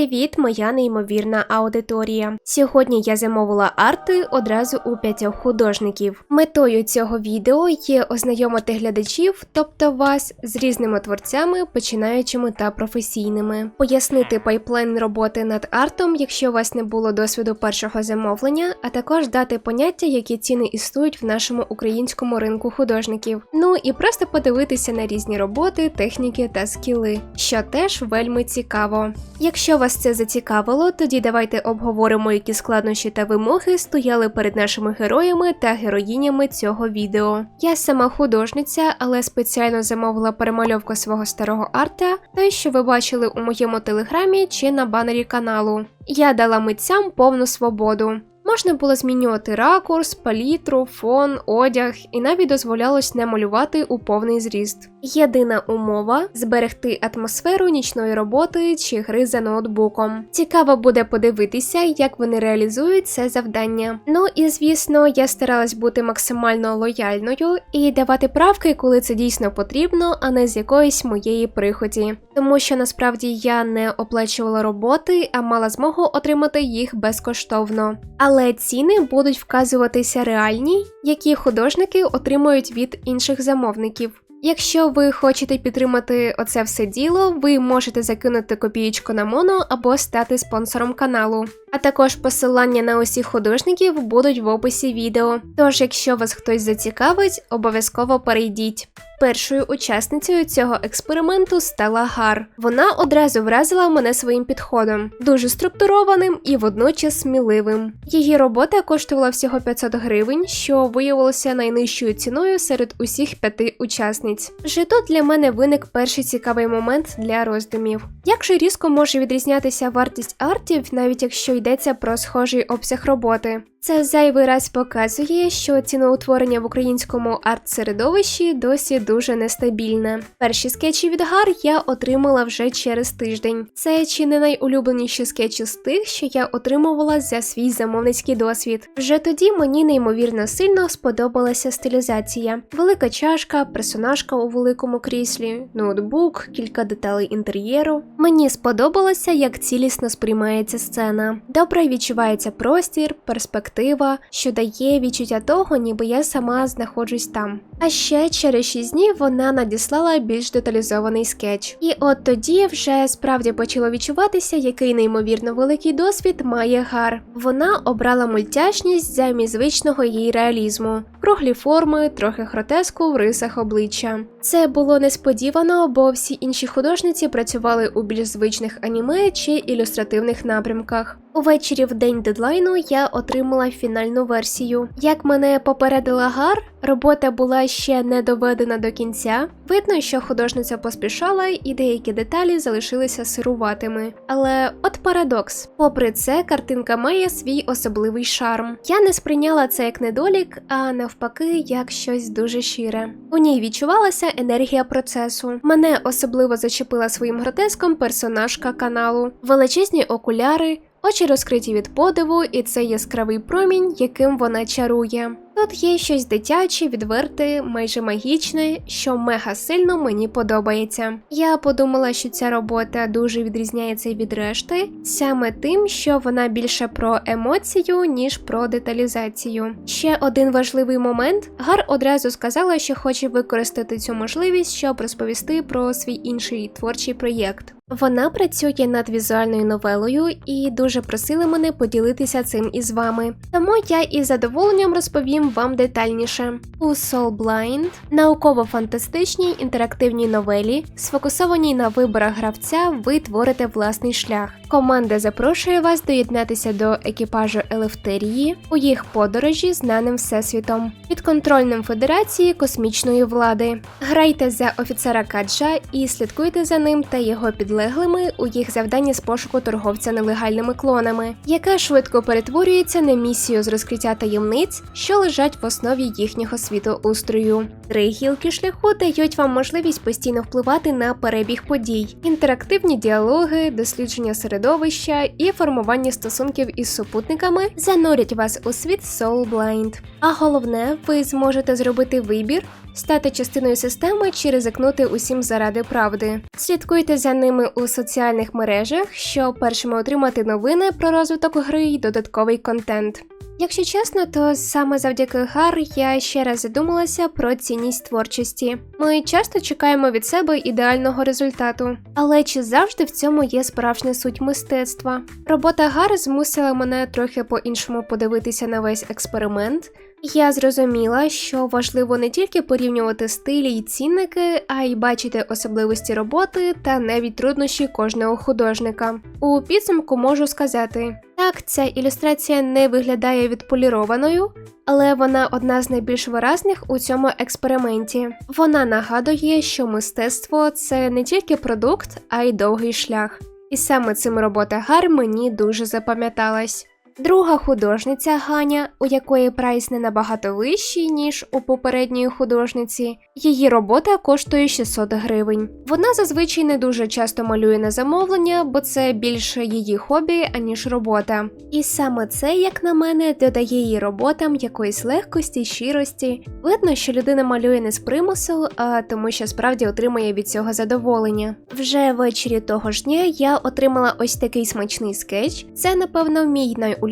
Привіт, моя неймовірна аудиторія. Сьогодні я замовила арти одразу у п'ятьох художників. Метою цього відео є ознайомити глядачів, тобто вас, з різними творцями, починаючими та професійними, пояснити пайплайн роботи над артом, якщо у вас не було досвіду першого замовлення, а також дати поняття, які ціни існують в нашому українському ринку художників. Ну і просто подивитися на різні роботи, техніки та скіли, що теж вельми цікаво. Якщо вас це зацікавило, тоді давайте обговоримо, які складнощі та вимоги стояли перед нашими героями та героїнями цього відео. Я сама художниця, але спеціально замовила перемальовку свого старого арта, той, що ви бачили у моєму телеграмі чи на банері каналу. Я дала митцям повну свободу. Можна було змінювати ракурс, палітру, фон, одяг і навіть дозволялось не малювати у повний зріст. Єдина умова зберегти атмосферу нічної роботи чи гри за ноутбуком. Цікаво буде подивитися, як вони реалізують це завдання. Ну і звісно, я старалась бути максимально лояльною і давати правки, коли це дійсно потрібно, а не з якоїсь моєї прихоті. Тому що насправді я не оплачувала роботи, а мала змогу отримати їх безкоштовно. Але ціни будуть вказуватися реальні, які художники отримують від інших замовників. Якщо ви хочете підтримати оце все діло, ви можете закинути копієчку на моно або стати спонсором каналу. А також посилання на усіх художників будуть в описі відео. Тож, якщо вас хтось зацікавить, обов'язково перейдіть. Першою учасницею цього експерименту стала Гар. Вона одразу вразила мене своїм підходом, дуже структурованим і водночас сміливим. Її робота коштувала всього 500 гривень, що виявилося найнижчою ціною серед усіх п'яти учасниць. Вже тут для мене виник перший цікавий момент для роздумів. Як же різко може відрізнятися вартість артів, навіть якщо йдеться про схожий обсяг роботи? Це зайвий раз показує, що ціноутворення в українському арт-середовищі досі дуже нестабільне. Перші скетчі від Гар я отримала вже через тиждень. Це чи не найулюбленіші скетчі з тих, що я отримувала за свій замовницький досвід. Вже тоді мені неймовірно сильно сподобалася стилізація: велика чашка, персонажка у великому кріслі, ноутбук, кілька деталей інтер'єру. Мені сподобалося, як цілісно сприймається сцена. Добре відчувається простір, перспектива перспектива, що дає відчуття того, ніби я сама знаходжусь там. А ще через 6 днів вона надіслала більш деталізований скетч. І от тоді вже справді почало відчуватися, який неймовірно великий досвід має гар. Вона обрала мультяшність замість звичного її реалізму, круглі форми, трохи гротеску в рисах обличчя. Це було несподівано, бо всі інші художниці працювали у більш звичних аніме чи ілюстративних напрямках. Увечері в день дедлайну я отримала фінальну версію. Як мене попередила Гар, робота була ще не доведена до кінця. Видно, що художниця поспішала, і деякі деталі залишилися сируватими. Але от парадокс: попри це, картинка має свій особливий шарм. Я не сприйняла це як недолік, а навпаки, як щось дуже щире. У ній відчувалася енергія процесу. Мене особливо зачепила своїм гротеском персонажка каналу, величезні окуляри. Очі розкриті від подиву, і це яскравий промінь, яким вона чарує. Тут є щось дитяче, відверте, майже магічне, що мега сильно мені подобається. Я подумала, що ця робота дуже відрізняється від решти, саме тим, що вона більше про емоцію, ніж про деталізацію. Ще один важливий момент: Гар одразу сказала, що хоче використати цю можливість, щоб розповісти про свій інший творчий проєкт. Вона працює над візуальною новелою і дуже просила мене поділитися цим із вами. Тому я із задоволенням розповім вам детальніше. У Soul Blind науково-фантастичній інтерактивній новелі, сфокусованій на виборах гравця, ви творите власний шлях. Команда запрошує вас доєднатися до екіпажу Елефтерії у їх подорожі знаним всесвітом, підконтрольним Федерації космічної влади. Грайте за офіцера Каджа і слідкуйте за ним та його підлеглими у їх завданні з пошуку торговця нелегальними клонами, яка швидко перетворюється на місію з розкриття таємниць, що лежать в основі їхнього світоустрою. Три гілки шляху дають вам можливість постійно впливати на перебіг подій, інтерактивні діалоги, дослідження серед середовища і формування стосунків із супутниками занурять вас у світ Soul Blind. А головне, ви зможете зробити вибір, стати частиною системи чи ризикнути усім заради правди. Слідкуйте за ними у соціальних мережах, щоб першими отримати новини про розвиток гри і додатковий контент. Якщо чесно, то саме завдяки гар я ще раз задумалася про цінність творчості. Ми часто чекаємо від себе ідеального результату, але чи завжди в цьому є справжня суть мистецтва? Робота гар змусила мене трохи по-іншому подивитися на весь експеримент. Я зрозуміла, що важливо не тільки порівнювати стилі й цінники, а й бачити особливості роботи та навіть труднощі кожного художника. У підсумку можу сказати: так, ця ілюстрація не виглядає відполірованою, але вона одна з найбільш виразних у цьому експерименті. Вона нагадує, що мистецтво це не тільки продукт, а й довгий шлях. І саме цим робота Гар мені дуже запам'яталась. Друга художниця Ганя, у якої прайс не набагато вищий, ніж у попередньої художниці, її робота коштує 600 гривень. Вона зазвичай не дуже часто малює на замовлення, бо це більше її хобі, аніж робота. І саме це, як на мене, додає її роботам якоїсь легкості, щирості. Видно, що людина малює не з примусу, а тому, що справді отримує від цього задоволення. Вже ввечері того ж дня я отримала ось такий смачний скетч. Це, напевно, мій найулюбленіший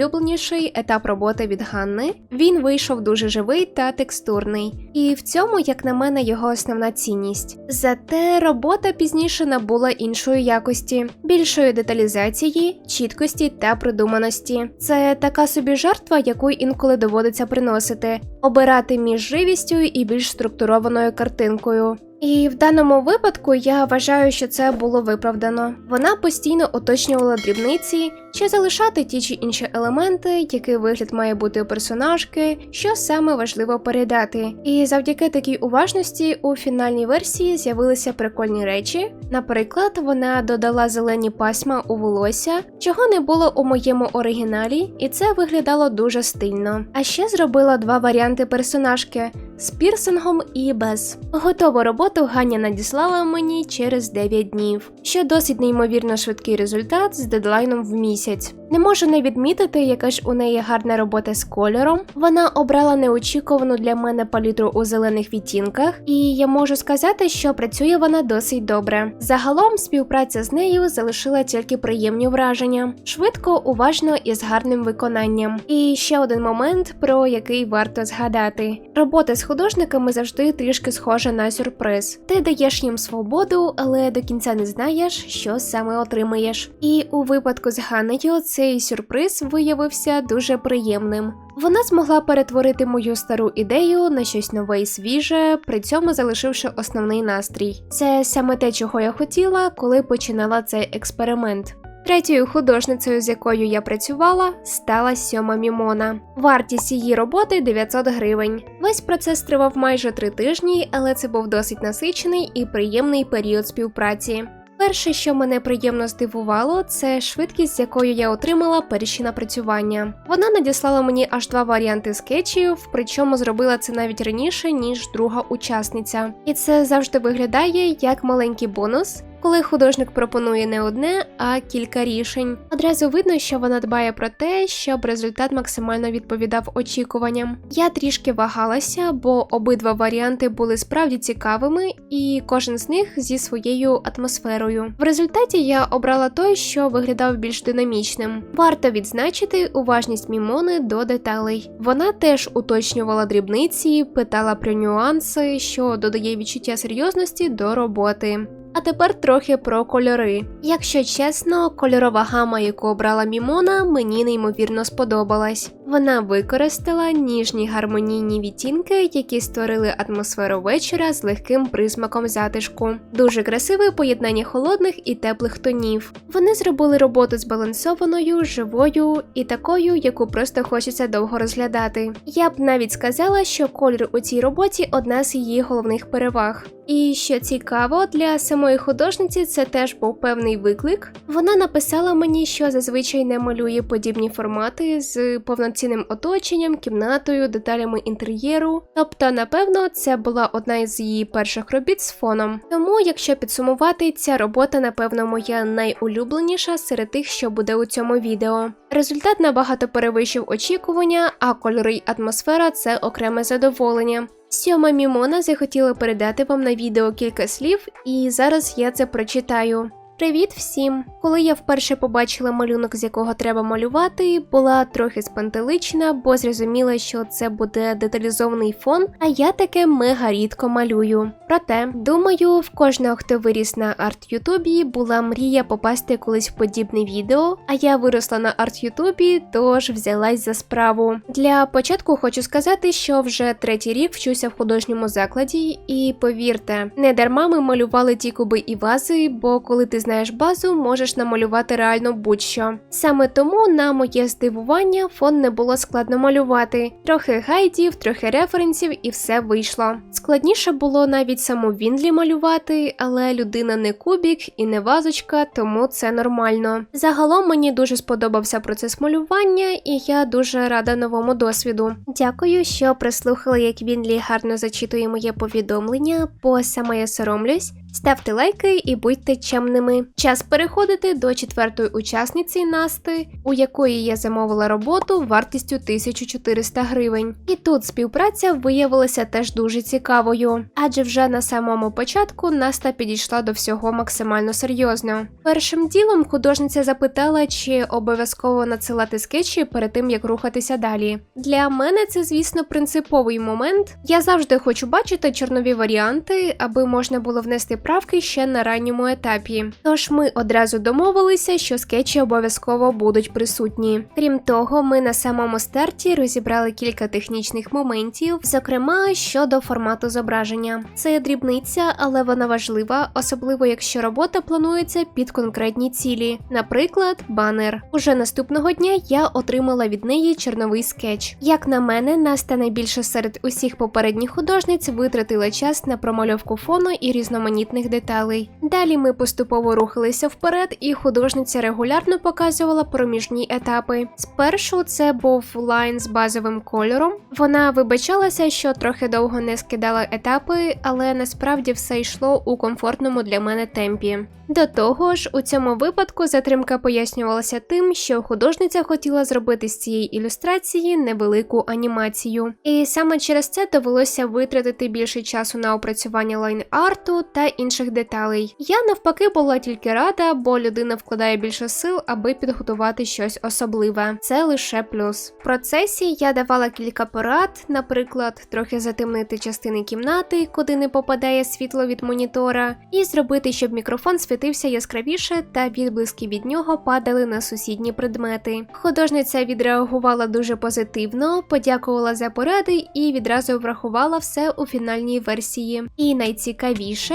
етап роботи від Ганни. Він вийшов дуже живий та текстурний, і в цьому, як на мене, його основна цінність. Зате робота пізніше набула іншої якості, більшої деталізації, чіткості та продуманості. Це така собі жертва, яку інколи доводиться приносити, обирати між живістю і більш структурованою картинкою. І в даному випадку я вважаю, що це було виправдано. Вона постійно уточнювала дрібниці, чи залишати ті чи інші елементи, який вигляд має бути у персонажки, що саме важливо передати. І завдяки такій уважності у фінальній версії з'явилися прикольні речі. Наприклад, вона додала зелені пасма у волосся, чого не було у моєму оригіналі, і це виглядало дуже стильно. А ще зробила два варіанти персонажки з пірсингом і без. Готову роботу Ганя надіслала мені через 9 днів, що досить неймовірно швидкий результат з дедлайном в місяць. Не можу не відмітити, яка ж у неї гарна робота з кольором. Вона обрала неочікувану для мене палітру у зелених відтінках, і я можу сказати, що працює вона досить добре. Загалом співпраця з нею залишила тільки приємні враження, швидко, уважно і з гарним виконанням. І ще один момент, про який варто згадати: робота з художниками завжди трішки схожа на сюрприз. Ти даєш їм свободу, але до кінця не знаєш, що саме отримаєш. І у випадку з Ганею цей сюрприз виявився дуже приємним. Вона змогла перетворити мою стару ідею на щось нове і свіже, при цьому залишивши основний настрій. Це саме те, чого я хотіла, коли починала цей експеримент. Третьою художницею, з якою я працювала, стала сьома Мімона. Вартість її роботи 900 гривень. Весь процес тривав майже три тижні, але це був досить насичений і приємний період співпраці. Перше, що мене приємно здивувало, це швидкість, з якою я отримала перші напрацювання. Вона надіслала мені аж два варіанти скетчів, причому зробила це навіть раніше, ніж друга учасниця. І це завжди виглядає як маленький бонус. Коли художник пропонує не одне, а кілька рішень, одразу видно, що вона дбає про те, щоб результат максимально відповідав очікуванням. Я трішки вагалася, бо обидва варіанти були справді цікавими, і кожен з них зі своєю атмосферою. В результаті я обрала той, що виглядав більш динамічним. Варто відзначити уважність Мімони до деталей. Вона теж уточнювала дрібниці, питала про нюанси, що додає відчуття серйозності до роботи. А тепер трохи про кольори. Якщо чесно, кольорова гама, яку обрала Мімона, мені неймовірно сподобалась. Вона використала ніжні гармонійні відтінки, які створили атмосферу вечора з легким присмаком затишку. Дуже красиве поєднання холодних і теплих тонів. Вони зробили роботу збалансованою, живою і такою, яку просто хочеться довго розглядати. Я б навіть сказала, що колір у цій роботі одна з її головних переваг. І що цікаво, для самої художниці це теж був певний виклик. Вона написала мені, що зазвичай не малює подібні формати з повноцінним повноцінним оточенням, кімнатою, деталями інтер'єру. Тобто, напевно, це була одна із її перших робіт з фоном. Тому, якщо підсумувати, ця робота, напевно, моя найулюбленіша серед тих, що буде у цьому відео. Результат набагато перевищив очікування, а кольори й атмосфера це окреме задоволення. Сьома Мімона захотіла передати вам на відео кілька слів, і зараз я це прочитаю. Привіт всім! Коли я вперше побачила малюнок, з якого треба малювати, була трохи спантелична, бо зрозуміла, що це буде деталізований фон, а я таке мега рідко малюю. Проте, думаю, в кожного, хто виріс на арт-ютубі, була мрія попасти колись в подібне відео, а я виросла на арт-ютубі, тож взялась за справу. Для початку хочу сказати, що вже третій рік вчуся в художньому закладі, і повірте, не дарма ми малювали ті куби і вази, бо коли ти знаєш базу, можеш намалювати реально будь-що. Саме тому, на моє здивування, фон не було складно малювати. Трохи гайдів, трохи референсів, і все вийшло. Складніше було навіть саму Вінлі малювати, але людина не кубік і не вазочка, тому це нормально. Загалом мені дуже сподобався процес малювання, і я дуже рада новому досвіду. Дякую, що прислухали, як Вінлі гарно зачитує моє повідомлення, бо саме я соромлюсь. Ставте лайки і будьте чемними. Час переходити до четвертої учасниці Насти, у якої я замовила роботу вартістю 1400 гривень. І тут співпраця виявилася теж дуже цікавою, адже вже на самому початку Наста підійшла до всього максимально серйозно. Першим ділом художниця запитала, чи обов'язково надсилати скетчі перед тим як рухатися далі. Для мене це, звісно, принциповий момент. Я завжди хочу бачити чорнові варіанти, аби можна було внести правки ще на ранньому етапі. Тож ми одразу домовилися, що скетчі обов'язково будуть присутні. Крім того, ми на самому старті розібрали кілька технічних моментів, зокрема щодо формату зображення. Це дрібниця, але вона важлива, особливо якщо робота планується під конкретні цілі, наприклад, банер. Уже наступного дня я отримала від неї чорновий скетч. Як на мене, Наста найбільше серед усіх попередніх художниць витратила час на промальовку фону і різноманітних деталей. Далі ми поступово рухалися вперед, і художниця регулярно показувала проміжні етапи. Спершу це був лайн з базовим кольором. Вона вибачалася, що трохи довго не скидала етапи, але насправді все йшло у комфортному для мене темпі. До того ж, у цьому випадку затримка пояснювалася тим, що художниця хотіла зробити з цієї ілюстрації невелику анімацію, і саме через це довелося витратити більше часу на опрацювання лайн-арту та інших деталей. Я навпаки була тільки рада, бо людина вкладає більше сил, аби підготувати щось особливе. Це лише плюс. В процесі я давала кілька порад, наприклад, трохи затемнити частини кімнати, куди не попадає світло від монітора, і зробити, щоб мікрофон світився яскравіше та відблиски від нього падали на сусідні предмети. Художниця відреагувала дуже позитивно, подякувала за поради і відразу врахувала все у фінальній версії. І найцікавіше.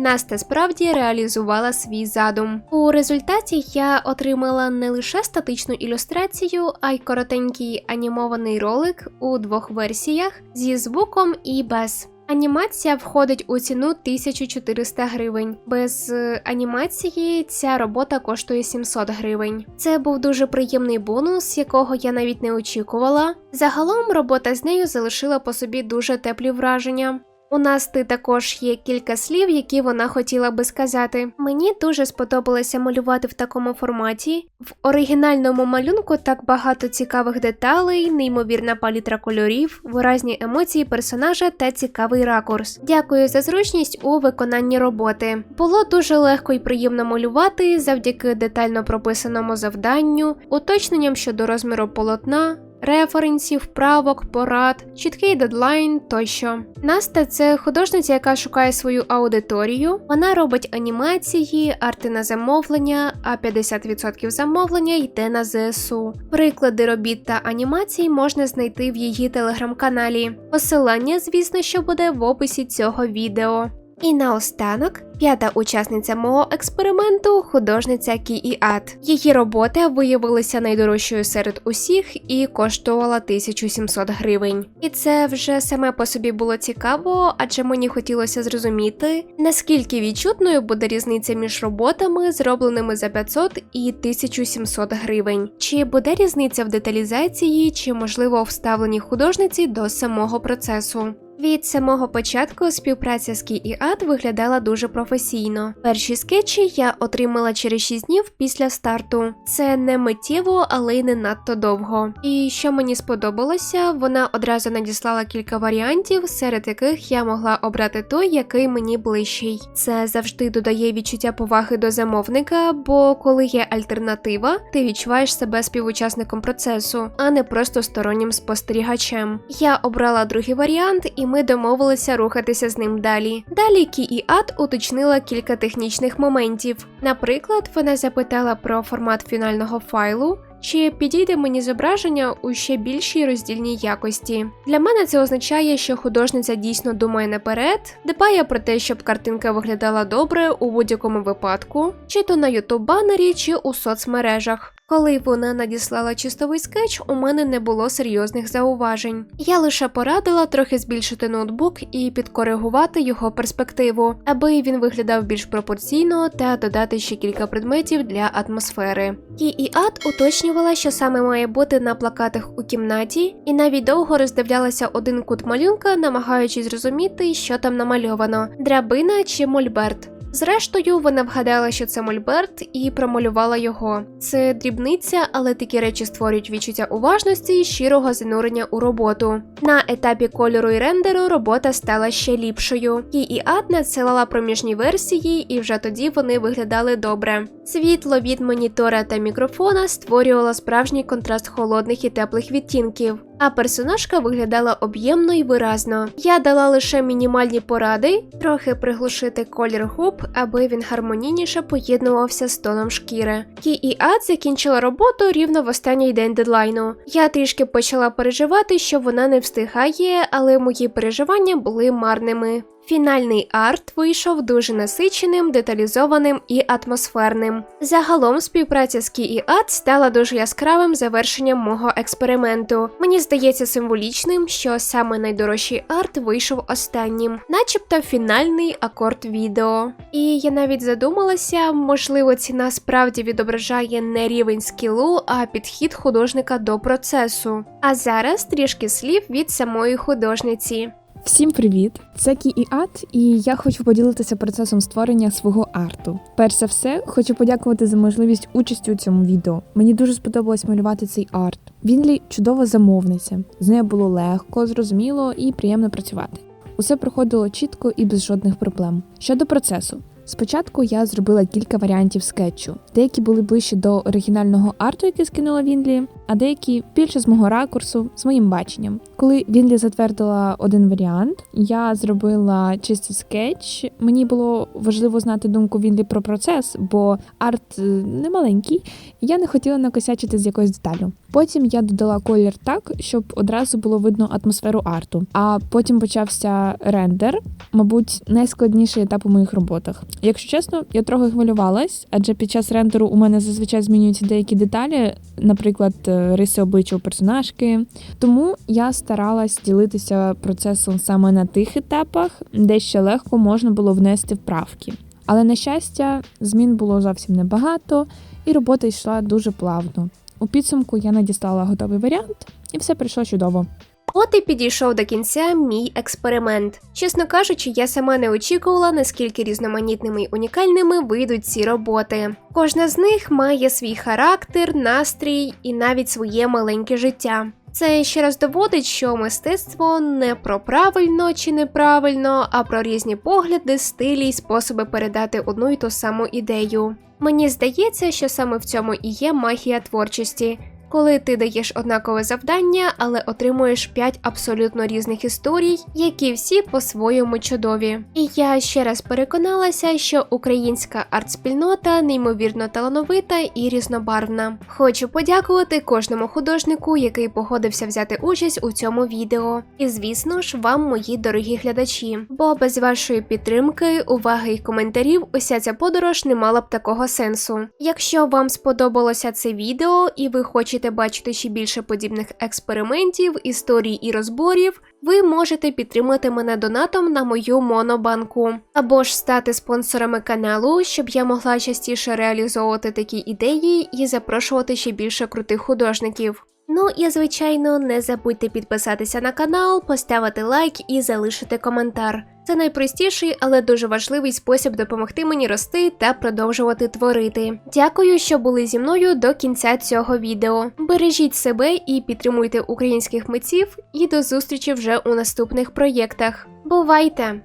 Наста справді реалізувала свій задум. У результаті я отримала не лише статичну ілюстрацію, а й коротенький анімований ролик у двох версіях зі звуком і без. Анімація входить у ціну 1400 гривень. Без е, анімації ця робота коштує 700 гривень. Це був дуже приємний бонус, якого я навіть не очікувала. Загалом робота з нею залишила по собі дуже теплі враження. У Насти також є кілька слів, які вона хотіла би сказати. Мені дуже сподобалося малювати в такому форматі. В оригінальному малюнку так багато цікавих деталей, неймовірна палітра кольорів, виразні емоції персонажа та цікавий ракурс. Дякую за зручність у виконанні роботи. Було дуже легко і приємно малювати завдяки детально прописаному завданню, уточненням щодо розміру полотна референсів, правок, порад, чіткий дедлайн тощо. Наста це художниця, яка шукає свою аудиторію. Вона робить анімації, арти на замовлення, а 50% замовлення йде на ЗСУ. Приклади робіт та анімацій можна знайти в її телеграм-каналі. Посилання, звісно, що буде в описі цього відео. І наостанок, п'ята учасниця мого експерименту художниця Кі Ат. Її робота виявилася найдорожчою серед усіх і коштувала 1700 гривень. І це вже саме по собі було цікаво, адже мені хотілося зрозуміти, наскільки відчутною буде різниця між роботами, зробленими за 500 і 1700 гривень. Чи буде різниця в деталізації, чи можливо вставленні художниці до самого процесу. Від самого початку співпраця з Кі і Ад виглядала дуже професійно. Перші скетчі я отримала через 6 днів після старту. Це не миттєво, але й не надто довго. І що мені сподобалося, вона одразу надіслала кілька варіантів, серед яких я могла обрати той, який мені ближчий. Це завжди додає відчуття поваги до замовника, бо коли є альтернатива, ти відчуваєш себе співучасником процесу, а не просто стороннім спостерігачем. Я обрала другий варіант, і ми домовилися рухатися з ним далі. Далі Кі і Ад уточнила кілька технічних моментів. Наприклад, вона запитала про формат фінального файлу. Чи підійде мені зображення у ще більшій роздільній якості? Для мене це означає, що художниця дійсно думає наперед, дбає про те, щоб картинка виглядала добре у будь-якому випадку, чи то на ютуб банері, чи у соцмережах. Коли вона надіслала чистовий скетч, у мене не було серйозних зауважень. Я лише порадила трохи збільшити ноутбук і підкоригувати його перспективу, аби він виглядав більш пропорційно та додати ще кілька предметів для атмосфери. Ті і Ад уточнювала, що саме має бути на плакатах у кімнаті, і навіть довго роздивлялася один кут малюнка, намагаючись зрозуміти, що там намальовано: драбина чи мольберт. Зрештою, вона вгадала, що це мольберт, і промалювала його. Це дрібниця, але такі речі створюють відчуття уважності і щирого занурення у роботу. На етапі кольору і рендеру робота стала ще ліпшою. Кі і Ад надсилала проміжні версії, і вже тоді вони виглядали добре. Світло від монітора та мікрофона створювало справжній контраст холодних і теплих відтінків. А персонажка виглядала об'ємно і виразно. Я дала лише мінімальні поради, трохи приглушити колір губ, аби він гармонійніше поєднувався з тоном шкіри. Кі і Ад закінчила роботу рівно в останній день дедлайну. Я трішки почала переживати, що вона не встигає, але мої переживання були марними. Фінальний арт вийшов дуже насиченим, деталізованим і атмосферним. Загалом співпраця з Кі і Ад стала дуже яскравим завершенням мого експерименту. Мені здається символічним, що саме найдорожчий арт вийшов останнім, начебто фінальний акорд відео. І я навіть задумалася, можливо, ціна справді відображає не рівень скілу, а підхід художника до процесу. А зараз трішки слів від самої художниці. Всім привіт! Це Кі і Ат, і я хочу поділитися процесом створення свого арту. Перш за все, хочу подякувати за можливість участі у цьому відео. Мені дуже сподобалось малювати цей арт. Вінлі чудова замовниця. З нею було легко, зрозуміло і приємно працювати. Усе проходило чітко і без жодних проблем. Щодо процесу. Спочатку я зробила кілька варіантів скетчу. Деякі були ближче до оригінального арту, який скинула Вінлі, а деякі більше з мого ракурсу, з моїм баченнем. Коли Вінлі затвердила один варіант, я зробила чистий скетч. Мені було важливо знати думку Вінлі про процес, бо арт е, не маленький, і я не хотіла накосячити з якоюсь деталю. Потім я додала колір так, щоб одразу було видно атмосферу арту. А потім почався рендер, мабуть, найскладніший етап у моїх роботах. Якщо чесно, я трохи хвилювалась, адже під час рендеру у мене зазвичай змінюються деякі деталі, наприклад, е, риси обличчя у персонажки. Тому я старалась ділитися процесом саме на тих етапах, де ще легко можна було внести вправки. Але на щастя, змін було зовсім небагато, і робота йшла дуже плавно. У підсумку я надіслала готовий варіант, і все прийшло чудово. От і підійшов до кінця мій експеримент. Чесно кажучи, я сама не очікувала, наскільки різноманітними й унікальними вийдуть ці роботи. Кожна з них має свій характер, настрій і навіть своє маленьке життя. Це ще раз доводить, що мистецтво не про правильно чи неправильно, а про різні погляди, стилі й способи передати одну й ту саму ідею. Мені здається, що саме в цьому і є магія творчості. Коли ти даєш однакове завдання, але отримуєш 5 абсолютно різних історій, які всі по-своєму чудові. І я ще раз переконалася, що українська арт-спільнота неймовірно талановита і різнобарвна. Хочу подякувати кожному художнику, який погодився взяти участь у цьому відео. І звісно ж, вам, мої дорогі глядачі. Бо без вашої підтримки, уваги і коментарів уся ця подорож не мала б такого сенсу. Якщо вам сподобалося це відео і ви хочете бачити ще більше подібних експериментів, історій і розборів, ви можете підтримати мене донатом на мою монобанку, або ж стати спонсорами каналу, щоб я могла частіше реалізовувати такі ідеї і запрошувати ще більше крутих художників. Ну і звичайно, не забудьте підписатися на канал, поставити лайк і залишити коментар. Це найпростіший, але дуже важливий спосіб допомогти мені рости та продовжувати творити. Дякую, що були зі мною до кінця цього відео. Бережіть себе і підтримуйте українських митців. І до зустрічі вже у наступних проєктах. Бувайте!